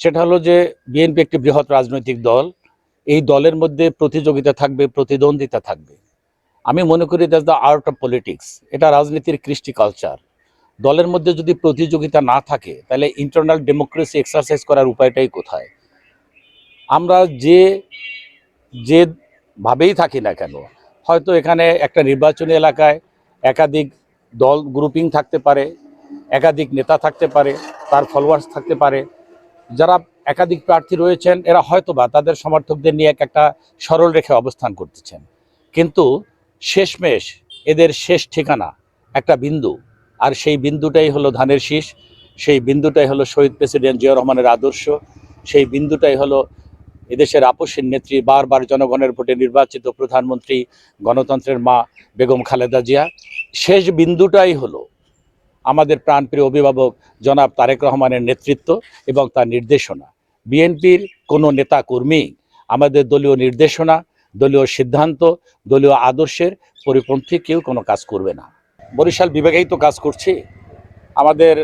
সেটা হলো যে বিএনপি একটি বৃহৎ রাজনৈতিক দল। এই দলের মধ্যে প্রতিযোগিতা থাকবে, প্রতিদ্বন্দ্বিতা থাকবে। আমি মনে করি that's the art of politics এটা রাজনীতির কৃষ্টি কালচার দলের মধ্যে যদি প্রতিযোগিতা না থাকে, তাহলে ইন্টারনাল ডেমোক্রেসি এক্সারসাইজ করার উপায়টাই কোথায়? আমরা যে যে ভাবেই থাকি না কেন, হয়তো এখানে একটা নির্বাচনী এলাকায় একাধিক দল গ্রুপিং থাকতে পারে, একাধিক নেতা থাকতে পারে, তার ফলোয়ার্স থাকতে পারে যারা একাধিক প্রার্থী রয়েছেন, এরা হয়তোবা তাদের সমর্থকদের নিয়ে এক একটা সরল রেখে অবস্থান করতেছেন। কিন্তু শেষমেশ এদের শেষ ঠিকানা একটা বিন্দু, আর সেই বিন্দুটাই হলো ধানের শীষ, সেই বিন্দুটাই হলো শহীদ প্রেসিডেন্ট জিয়া রহমানের আদর্শ, সেই বিন্দুটাই হলো এদেশের আপসের নেত্রী, বারবার জনগণের ভোটে নির্বাচিত প্রধানমন্ত্রী গণতন্ত্রের মা বেগম খালেদা জিয়া। শেষ বিন্দুটাই হলো আমাদের প্রাণপ্রিয় অভিভাবক জনাব তারেক রহমানের নেতৃত্ব এবং তার নির্দেশনা। বিএনপির কোনো নেতা কর্মী আমাদের দলীয় নির্দেশনা, দলীয় সিদ্ধান্ত, দলীয় আদর্শের পরিপন্থী কেউ কোনো কাজ করবে না। বরিশাল বিভাগেই তো কাজ করছি। আমাদের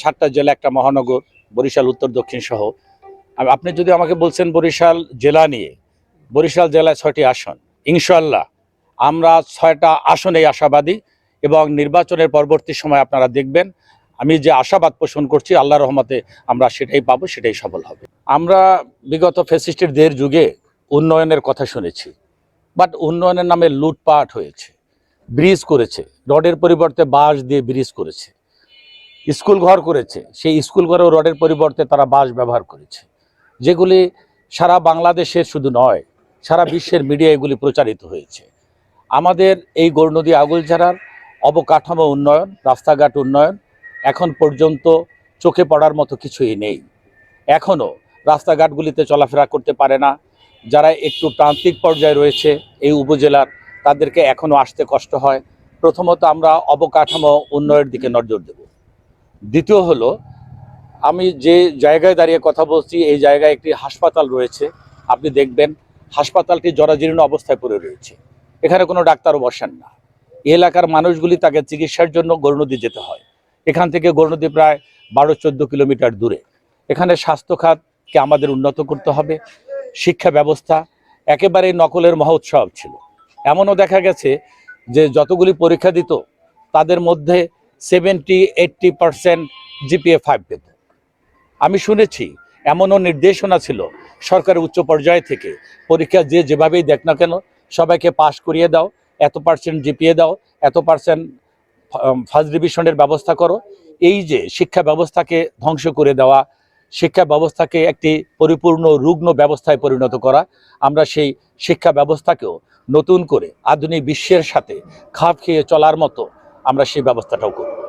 সাতটা জেলা, একটা মহানগর, বরিশাল, উত্তর, দক্ষিণ সহ। আপনি যদি আমাকে বলছেন বরিশাল জেলা নিয়ে, বরিশাল জেলায় ছয়টি আসন ইনশাল্লাহ আমরা ছয়টা আসনেই আশাবাদী। এবং নির্বাচনের পরবর্তী সময় আপনারা দেখবেন। আমি যে আশাবাদ পোষণ করছি আল্লাহ রহমতে আমরা সেটাই পাবো, সেটাই সফল হবে। আমরা বিগত ফেসিস্টের দের যুগে উন্নয়নের কথা শুনেছি বাট উন্নয়নের নামে লুটপাট হয়েছে, ব্রিজ করেছে, রডের পরিবর্তে বাঁশ দিয়ে ব্রিজ করেছে, স্কুল ঘর করেছে, সেই স্কুল ঘরেও রডের পরিবর্তে তারা বাঁশ ব্যবহার করেছে, যেগুলি সারা বাংলাদেশের শুধু নয়, সারা বিশ্বের মিডিয়া এগুলি প্রচারিত হয়েছে। আমাদের এই গৌরনদী আগুলঝাড়ার অবকাঠামো উন্নয়ন, রাস্তাঘাট উন্নয়ন এখন পর্যন্ত চোখে পড়ার মতো কিছুই নেই। এখনও রাস্তাঘাটগুলিতে চলাফেরা করতে পারে না। যারা একটু প্রান্তিক পর্যায়ে রয়েছে এই উপজেলার, তাদেরকে এখনও আসতে কষ্ট হয়। প্রথমত আমরা অবকাঠামো উন্নয়নের দিকে নজর দেব। দ্বিতীয় হলো, আমি যে জায়গায় দাঁড়িয়ে কথা বলছি, এই জায়গায় একটি হাসপাতাল রয়েছে। আপনি দেখবেন, হাসপাতালটি জরাজীর্ণ অবস্থায় পড়ে রয়েছে। এখানে কোনো ডাক্তারও বসেন না। এলাকার মানুষগুলি তাকে চিকিৎসার জন্য গৌরনদী যেতে হয়। এখান থেকে গৌরনদী প্রায় বারো চোদ্দ কিলোমিটার দূরে। এখানে স্বাস্থ্য খাতকে আমাদের উন্নত করতে হবে, শিক্ষা ব্যবস্থা একেবারে নকলের মহোৎসব ছিল। এমনও দেখা গেছে যে যতগুলি পরীক্ষা দিত, তাদের মধ্যে seventy eighty percent GPA five পেত। আমি শুনেছি, এমনও নির্দেশনা ছিল, সরকারের উচ্চ পর্যায় থেকে পরীক্ষা যে যেভাবেই দেখ না কেন, সবাইকে পাশ করিয়ে দাও এত পার্সেন্ট জিপিএ দাও, এত পার্সেন্ট ফার্স্ট ডিভিশনের ব্যবস্থা করো। এই যে শিক্ষা ব্যবস্থাকে ধ্বংস করে দেওয়া, শিক্ষা ব্যবস্থাকে একটি পরিপূর্ণ রুগ্ন ব্যবস্থায় পরিণত করা, আমরা সেই শিক্ষা ব্যবস্থাকেও নতুন করে আধুনিক বিশ্বের সাথে খাপ খেয়ে চলার মতো আমরা সেই ব্যবস্থাটাও করব।